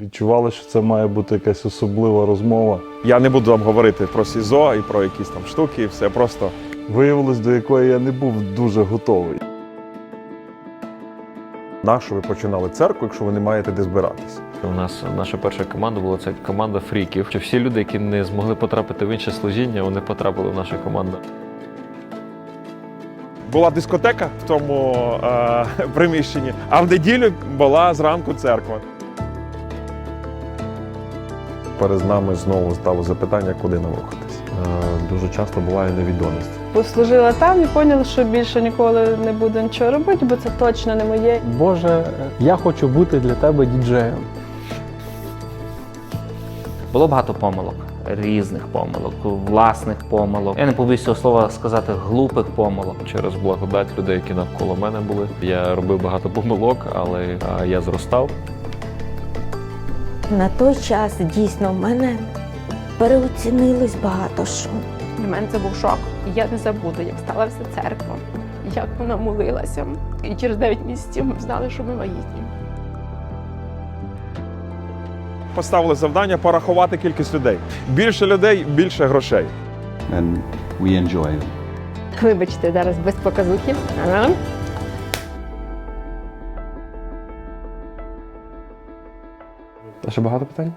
Відчували, що це має бути якась особлива розмова. Я не буду вам говорити про СІЗО і про якісь там штуки, і все просто. Виявилось, до якої я не був дуже готовий. Нащо ви починали церкву, якщо ви не маєте де збиратися? У нас наша перша команда була це команда фріків. Що всі люди, які не змогли потрапити в інше служіння, вони потрапили в нашу команду. Була дискотека в тому е, приміщенні, а в неділю була зранку церква. Перед нами знову стало запитання, куди нам рухатись. Е, Дуже часто буває невідомість. Послужила там і поняла, що більше ніколи не буду нічого робити, бо це точно не моє. Боже, я хочу бути для тебе діджеєм. Було багато помилок, різних помилок, власних помилок. Я не побоюсь цього слова сказати глупих помилок. Через благодать людей, які навколо мене були. Я робив багато помилок, але я зростав. На той час дійсно в мене переоцінилось багато що. Для мене це був шок. Я не забуду, як стала вся церква, як вона молилася. І через 9 місяців ми знали, що ми вагітні. Поставили завдання порахувати кількість людей. Більше людей, більше грошей. and we enjoy it. Вибачте, зараз без показухи. Ага. Ще багато питань?